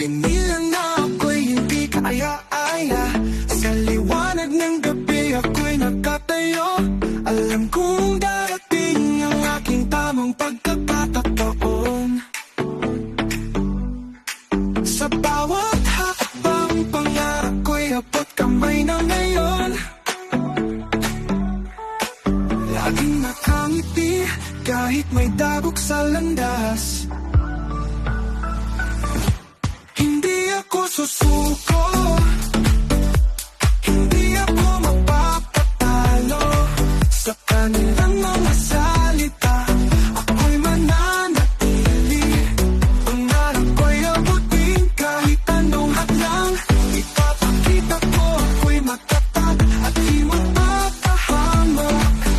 Ganyan na ako'y hindi kaaya-aya Sa liwanag ng gabi ako'y nakatayo. Alam kong darating ang aking tamang pagkakatataon Sa bawat hakbang pangarap ko'y abot kamay na ngayon. Laging kahit may dabok sa landas. Suzuko